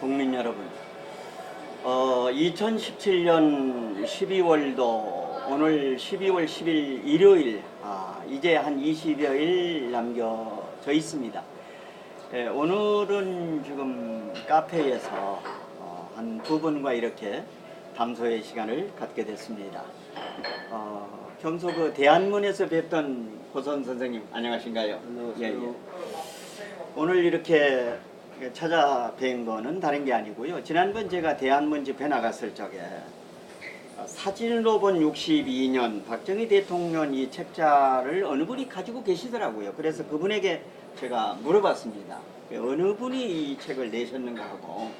국민 여러분, 어, 2017년 12월도 오늘 12월 10일 일요일, 아, 이제 한 20여일 남겨져 있습니다. 예, 오늘은 지금 카페에서 어, 한두 분과 이렇게 담소의 시간을 갖게 됐습니다. 어, 평소 그 대한문에서 뵙던 고선 선생님 안녕하신가요? 안녕하세요. 예, 예. 오늘 이렇게 찾아뵌 거는 다른 게 아니고요. 지난번 제가 대한문 집회 나갔을 적에 사진으로 본 62년 박정희 대통령 이 책자를 어느 분이 가지고 계시더라고요. 그래서 그분에게 제가 물어봤습니다. 어느 분이 이 책을 내셨는가 하고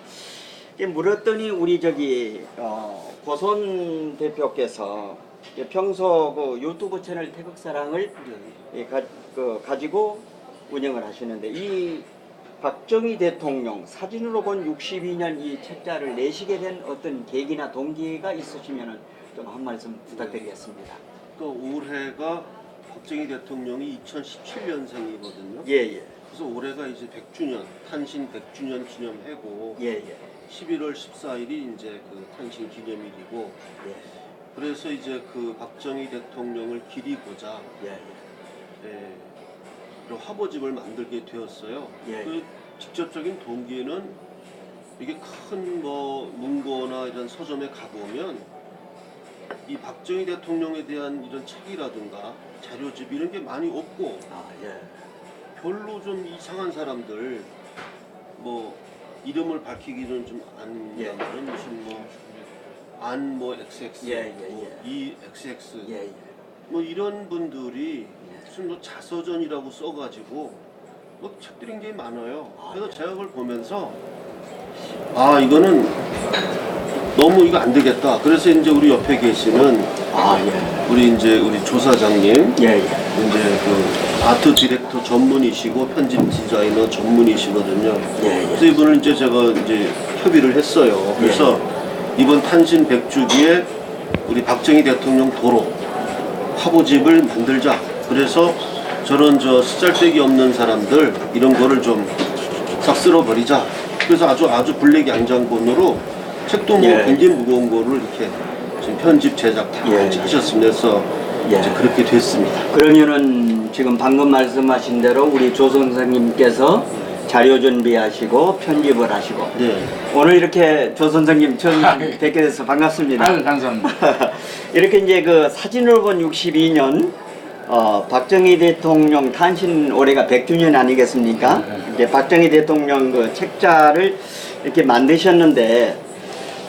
물었더니 우리 저기 어, 고선 대표께서 평소 그 유튜브 채널 태극사랑을 그, 가지고 운영을 하시는데 이 박정희 대통령 사진으로 본 62년 이 책자를 내시게 된 어떤 계기나 동기가 있으시면 좀 한 말씀 부탁드리겠습니다. 그 올해가 박정희 대통령이 2017년생이거든요. 예, 예. 그래서 올해가 이제 100주년, 탄신 100주년 기념해고 예, 예. 11월 14일이 이제 그 탄신 기념일이고 예, 그래서 이제 그 박정희 대통령을 기리고자 예, 예, 이런 화보집을 만들게 되었어요. 예. 그 직접적인 동기에는 이게 큰 뭐 문고나 이런 서점에 가보면 이 박정희 대통령에 대한 이런 책이라든가 자료집 이런 게 많이 없고 아, 예. 별로 좀 이상한 사람들 뭐 이름을 밝히기는 좀 예. 안니다만은 무슨 뭐안뭐 XX 예, 예, 뭐 예. EXX 예, 예. 뭐 이런 분들이 무슨 뭐 자서전이라고 써가지고 뭐 책들이 굉장히 많아요. 아, 그래서 네. 제가 그걸 보면서 아 이거는 너무 이거 안 되겠다. 그래서 이제 우리 옆에 계시는 아, 예. 우리 이제 우리 조사장님 예, 예. 이제 그 아트 디렉터 전문이시고 편집 디자이너 전문이시거든요. 예, 예. 그래서 이분을 이제 제가 이제 협의를 했어요. 그래서 이번 탄신 100주기에 우리 박정희 대통령 도로 화보집을 만들자. 그래서 저런 저 쓰잘데기 없는 사람들 이런 거를 좀 싹 쓸어버리자. 그래서 아주 아주 블랙 양장본으로 책도 뭐 예. 굉장히 무거운 거를 이렇게 지금 편집 제작 다 예. 하셨습니다. 그래서 예. 이제 그렇게 됐습니다. 그러면은 지금 방금 말씀하신 대로 우리 조 선생님께서 자료 준비하시고 편집을 하시고 네. 오늘 이렇게 조 선생님 처음 아, 예. 뵙게 돼서 반갑습니다. 아유 감사합니다. 이렇게 이제 그 사진을 본 62년 어, 박정희 대통령 탄신 올해가 100주년 아니겠습니까? 네. 이제 박정희 대통령 그 책자를 이렇게 만드셨는데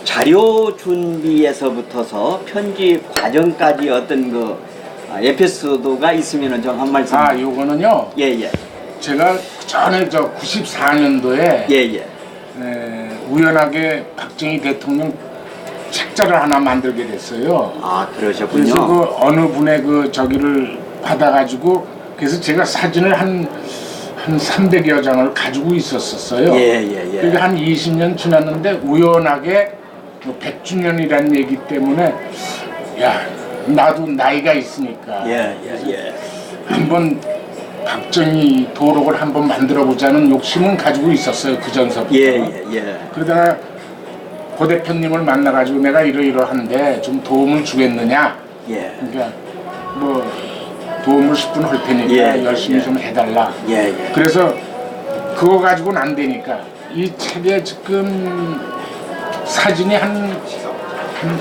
자료 준비에서부터서 편집 과정까지 어떤 그 아, 에피소드가 있으면 좀 한 말씀. 아 요거는요 예, 예. 제가 전에 저 94년도에 예, 예. 우연하게 박정희 대통령 책자를 하나 만들게 됐어요. 아, 그러셨군요. 그래서 그 어느 분의 그 저기를 받아가지고 그래서 제가 사진을 한 한 300여 장을 가지고 있었었어요. 예, 예, 예. 그게 한 20년 지났는데 우연하게 뭐 100주년이라는 얘기 때문에 야 나도 나이가 있으니까 예, 예, 예. 한번 박정희 도록을 한번 만들어 보자는 욕심은 가지고 있었어요 그 전서부터. 예, 예, 예. 그러다가 고 대표님을 만나가지고 내가 이러이러한데 좀 도움을 주겠느냐. 예. 그러니까 뭐 도움을 10분 할 테니까 예, 열심히 예. 좀 해달라. 예, 예. 그래서 그거 가지고는 안 되니까 이 책에 지금 사진이 한, 한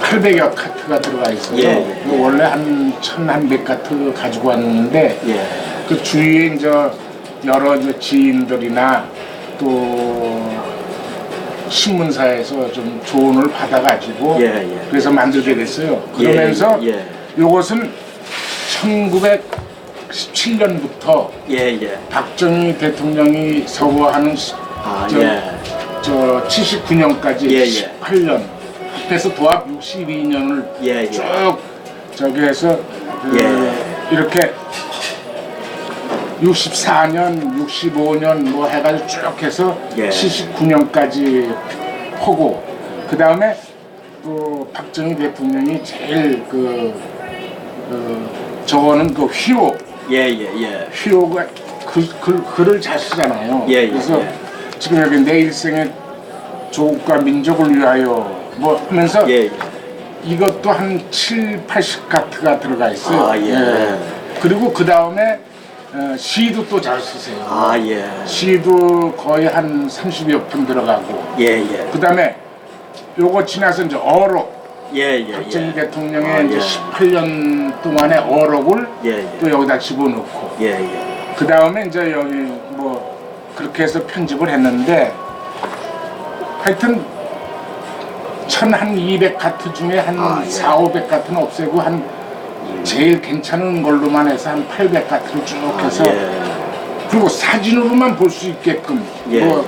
800여 카트가 들어가 있어요. 예, 예, 그 원래 한 1100 카트 가지고 왔는데 예. 그 주위에 이제 여러 이제 지인들이나 또 신문사에서 좀 조언을 받아가지고 예, 예. 그래서 만들게 됐어요. 그러면서 예, 예. 이것은 1917년부터 예, 예. 박정희 대통령이 서거하는 시- 아, 저, 예. 저 79년까지 예, 예. 18년 합해서 도합 62년을 예, 예. 쭉 저기 해서 그 예. 이렇게 64년, 65년 뭐 해가지고 쭉 해서 예. 79년까지 하고 그 다음에 또 박정희 대통령이 제일 그, 그 저거는 그 휘호 예, 예, 예. 휘호가 글, 글, 글을 잘 쓰잖아요. 예, 예, 그래서 예. 지금 여기 내 일생의 조국과 민족을 위하여 뭐 하면서 예. 예. 이것도 한 7, 80카트가 들어가 있어요. 아, 예. 그리고 그 다음에 어, 시도 또 잘 쓰세요. 아, 예. 시도 거의 한 30여 분 들어가고 예, 예. 그 다음에 요거 지나서 이제 어록 예, 예. 박정희 예. 대통령의 아, 이제 예. 18년 동안의 어록을 예, 예. 또 여기다 집어넣고 예, 예. 그 다음에 이제 여기 뭐 그렇게 해서 편집을 했는데 하여튼 천한 200 카트 중에 한 아, 예. 4, 500 카트는 없애고 한 제일 괜찮은 걸로만 해서 한 800 카트를 쭉 해서 예. 그리고 사진으로만 볼 수 있게끔 예. 뭐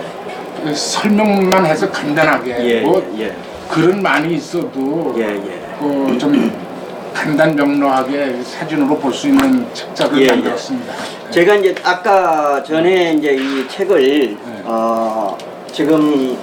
설명만 해서 간단하게 예, 뭐 예. 글은 많이 있어도 예, 예. 그 좀 간단 명료하게 사진으로 볼 수 있는 책자를 예, 예. 만들었습니다. 제가 이제 아까 전에 이제 이 책을 어 지금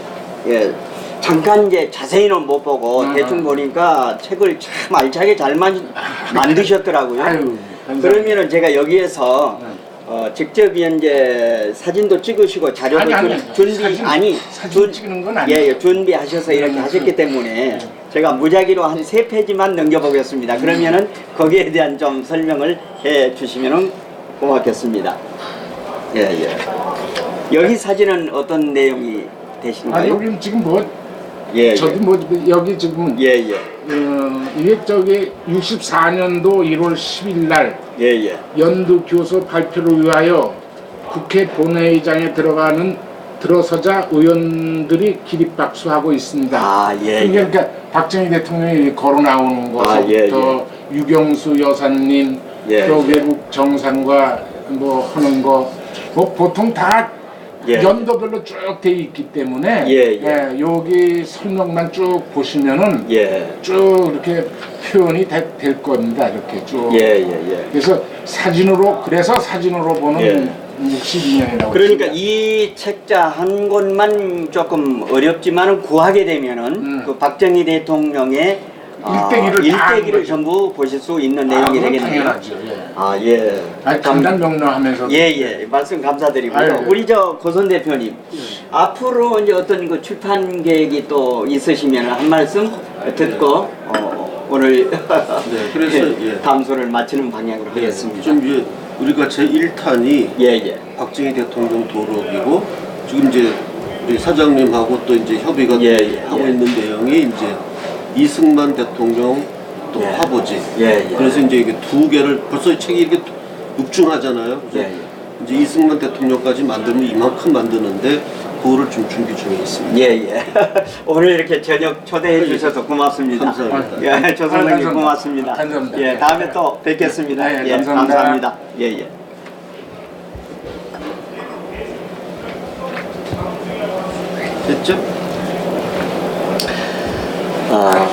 예 잠깐 이제 자세히는 못 보고 음, 대충 음. 보니까 책을 참 알차게 잘 만, 만드셨더라고요. 아유, 그러면은 제가 여기에서 네. 어, 직접 이제 사진도 찍으시고 자료도 아니, 아니, 준- 아니. 준비 사진- 아니 사진 준- 찍는 건 아니에요. 예, 예, 준비하셔서 이렇게 음, 하셨기 음. 때문에 제가 무작위로 한 세 페이지만 넘겨보겠습니다. 음. 그러면은 거기에 대한 좀 설명을 해 주시면은 고맙겠습니다. 예, 예. 여기 사진은 어떤 내용이 아 되신가요? 여기 지금 뭐 예, 저기 뭐 여기 지금 예, 예, 어, 이게 저기 64년도 1월 10일 날 예, 예, 연두 교서 발표를 위하여 국회 본회의장에 들어가는 들어서자 의원들이 기립박수하고 있습니다. 아, 예, 이게 예. 그러니까 박정희 대통령이 걸어 나오는 아, 예, 것부터 유경수 여사님 예, 또 예. 외국 정상과 뭐 하는 거 뭐 보통 다 예. 연도별로 쭉 돼 있기 때문에 예, 예. 여기 설명만 쭉 보시면은 예, 쭉 이렇게 표현이 되- 될 겁니다. 이렇게 쭉. 예, 예, 예. 그래서 사진으로 그래서 사진으로 보는 예. 62년이라고. 그러니까 이 책자 한 권만 조금 어렵지만은 구하게 되면은 음. 그 박정희 대통령의 아, 일대기를 다 일대기를. 전부 보실 수 있는 아, 내용이 그건 되겠네요. 당연하죠. 예. 아 예. 아니, 감- 간단 명료하면서. 예, 예. 말씀 감사드리고요. 아유, 예. 우리 저 고선 대표님, 앞으로 이제 어떤 그 출판 계획이 또 있으시면 한 말씀 듣고 어, 오늘 그래서, 예. 담소를 마치는 방향으로 하겠습니다. 좀 이제 우리가 제 1탄이 예, 예. 박정희 대통령 도록이고 지금 이제 우리 사장님하고 또 이제 협의가 예, 예, 하고 예. 있는 내용이 이제 이승만 대통령 또 예. 화보지. 예, 예. 그래서 이제 이게 두 개를 벌써 이 책이 이렇게 육중하잖아요. 그래서 예, 예. 이제 이승만 대통령까지 만들면 이만큼 만드는데 그거를 좀 준비 중에 있습니다. 예, 예. 오늘 이렇게 저녁 초대해 주셔서 고맙습니다. 감사합니다. 예, 조선장님 감사합니다. 고맙습니다. 감사합니다. 예, 다음에 또 뵙겠습니다. 네, 예, 감사합니다. 감사합니다. 예, 예. 됐죠? 아,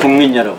국민 여러분.